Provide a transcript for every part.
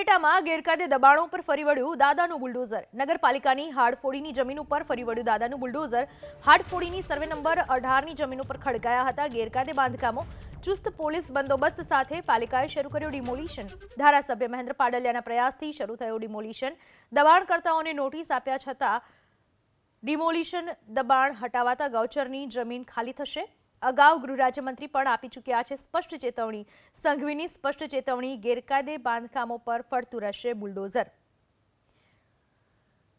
ઉપલેટામાં ગેરકાયદે દબાણો પર ફરી વળ્યું દાદાનું બુલડોઝર. નગરપાલિકાની હાડફોડીની જમીન ઉપર ફરી વળ્યું દાદાનું બુલડોઝર. હાડફોડીની સર્વે નંબર અઢારની જમીન ઉપર ખડકાયા હતા. ગેરકાયદે બાંધકામો, ચુસ્ત પોલીસ બંદોબસ્ત સાથે પાલિકાએ શરૂ કર્યું ડિમોલિશન. ધારાસભ્ય મહેન્દ્ર પાડલિયાના પ્રયાસથી શરૂ થયું ડિમોલિશન. દબાણકર્તાઓને નોટિસ આપ્યા છતાં ડિમોલિશન દબાણ હટાવાતા ગૌચરની જમીન ખાલી થશે. અગાઉ ગૃહ રાજ્યમંત્રી પણ આપી ચૂક્યા છે સ્પષ્ટ ચેતવણી. સંઘવીની સ્પષ્ટ ચેતવણી ગેરકાયદે બાંધકામો પર ફરતું રહેશે બુલડોઝર.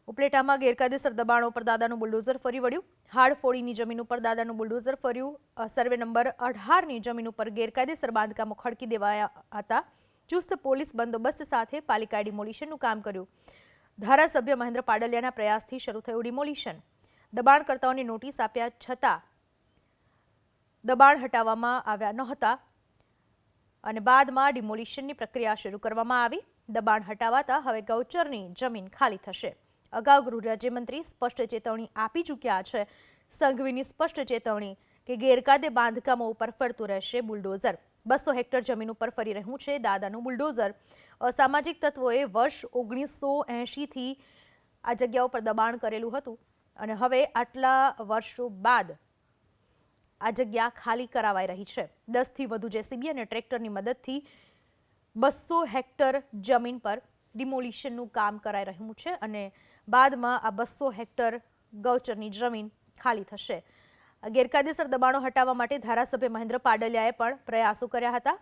ઉપલેટામાં ગેરકાયદેસર દબાણો પર દાદાનું બુલડોઝર ફરી વળ્યું. હાડફોડીની જમીન ઉપર દાદાનું બુલડોઝર ફર્યું. સર્વે નંબર અઢારની જમીન ઉપર ગેરકાયદેસર બાંધકામો ખડકી દેવાયા હતા. ચુસ્ત પોલીસ બંદોબસ્ત સાથે પાલિકાએ ડિમોલિશનનું કામ કર્યું. ધારાસભ્ય મહેન્દ્ર પાડલિયાના પ્રયાસથી શરૂ થયું ડિમોલિશન. દબાણકર્તાઓને નોટિસ આપ્યા છતાં દબાણ હટાવવામાં આવ્યા નહોતા અને બાદમાં ડિમોલિશનની પ્રક્રિયા શરૂ કરવામાં આવી. દબાણ હટાવાતા હવે ગૌચરની જમીન ખાલી થશે. અગાઉ ગૃહ રાજ્યમંત્રી સ્પષ્ટ ચેતવણી આપી ચૂક્યા છે. સંઘવીની સ્પષ્ટ ચેતવણી કે ગેરકાયદે બાંધકામો ઉપર ફરતું રહેશે બુલડોઝર. બસો હેક્ટર જમીન ઉપર ફરી રહ્યું છે દાદાનું બુલડોઝર. અસામાજિક તત્વોએ વર્ષ ઓગણીસો એંશીથી આ જગ્યા ઉપર દબાણ કરેલું હતું અને હવે આટલા વર્ષો બાદ આ જગ્યા ખાલી કરાવાઈ રહી છે. દસથી વધુ જેસીબી અને ટ્રેક્ટરની મદદથી બસો હેક્ટર જમીન પર ડિમોલિશનનું કામ કરાઈ રહ્યું છે અને બાદમાં આ બસો હેક્ટર ગૌચરની જમીન ખાલી થશે. ગેરકાયદેસર દબાણો હટાવવા માટે ધારાસભ્ય મહેન્દ્ર પાડલિયાએ પણ પ્રયાસો કર્યા હતા.